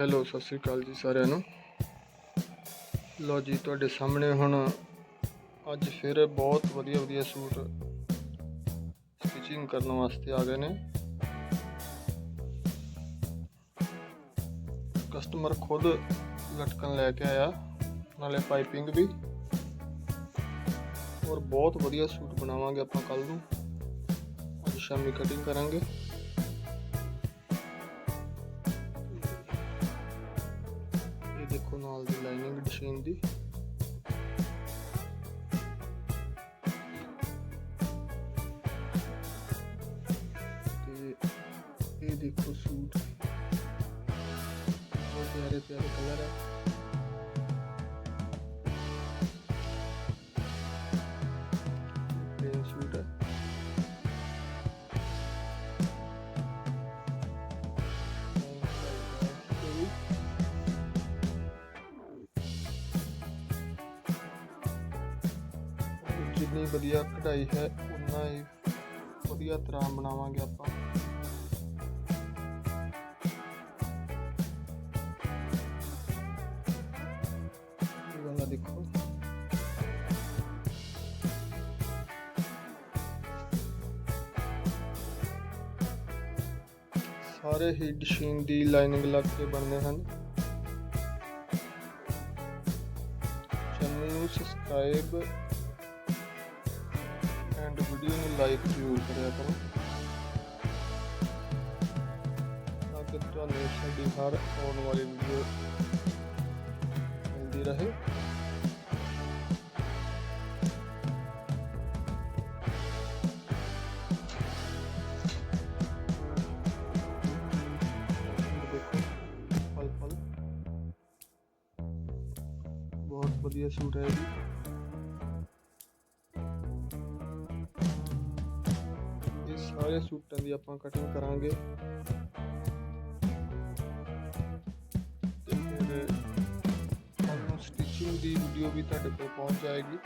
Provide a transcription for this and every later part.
Hello, Sat Sri ਅਕਾਲ ਜੀ ਸਾਰਿਆਂ ਨੂੰ। ਲੋ ਜੀ, ਤੁਹਾਡੇ ਸਾਹਮਣੇ ਹੁਣ ਅੱਜ ਫਿਰ ਬਹੁਤ ਵਧੀਆ ਵਧੀਆ ਸੂਟ ਸਟਿਚਿੰਗ ਕਰਨ ਵਾਸਤੇ ਆ ਗਏ ਨੇ। ਕਸਟਮਰ ਖੁਦ ਲਟਕਣ ਲੈ ਕੇ ਆਇਆ, ਨਾਲੇ ਪਾਈਪਿੰਗ ਵੀ। ਔਰ ਬਹੁਤ ਵਧੀਆ ਸੂਟ ਬਣਾਵਾਂਗੇ ਆਪਾਂ ਕੱਲ ਨੂੰ। ਅੱਜ ਸ਼ਾਮੀ ਕਟਿੰਗ ਕਰਾਂਗੇ। ecco al di là in angolo scendi e ed ecco sud piano piano colore ਜਿੰਨੀ ਵਧੀਆ ਕਢਾਈ ਹੈ ਉਨਾ ਹੀ ਵਧੀਆ ਤਰ੍ਹਾਂ ਬਣਾਵਾਂਗੇ ਆਪਾਂ। ਇਹ ਵਾਲਾ ਦੇਖੋ। ਸਾਰੇ ਹੀ ਡਿਸ਼ਿੰਗ ਦੀ ਲਾਈਨਿੰਗ ਲੱਗ ਕੇ ਬਣਦੇ ਹਨ। ਚੈਨਲ ਨੂੰ ਸਬਸਕ੍ਰਾਈਬ ਐਂਡ ਵੀਡੀਓ ਨੂੰ ਲਾਈਕ ਜ਼ਰੂਰ ਕਰਿਆ ਕਰੋ ਤਾਂ ਕਿ ਤੁਹਾਨੂੰ ਸਾਡੀ ਹਰ ਆਉਣ ਵਾਲੀ ਵੀਡੀਓ ਮਿਲਦੀ ਰਹੇ ਦੇਖੋ ਫਲ ਫਲ ਬਹੁਤ ਵਧੀਆ ਸਾਰੇ ਸੂਟਾਂ ਦੀ ਆਪਾਂ ਕਟਿੰਗ ਕਰਾਂਗੇ। ਤੇ ਫਿਰ ਤੁਹਾਨੂੰ ਸਟਿਚਿੰਗ ਦੀ ਵੀਡੀਓ ਵੀ ਤੁਹਾਡੇ ਕੋਲ ਪਹੁੰਚ ਜਾਏਗੀ।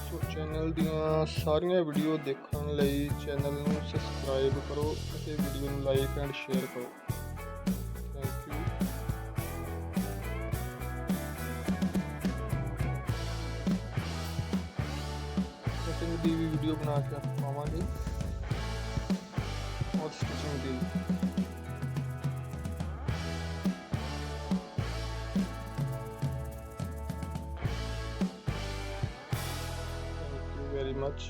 ਸੋ ਚੈਨਲ ਦੀਆਂ ਸਾਰੀਆਂ ਵੀਡੀਓ ਦੇਖਣ ਲਈ ਚੈਨਲ ਨੂੰ ਸਬਸਕ੍ਰਾਈਬ ਕਰੋ ਅਤੇ ਵੀਡੀਓ ਨੂੰ ਲਾਈਕ ਐਂਡ ਸ਼ੇਅਰ ਕਰੋ। टीवी वीडियो बना कर मामा जी और स्टिचिंग टीवी very much.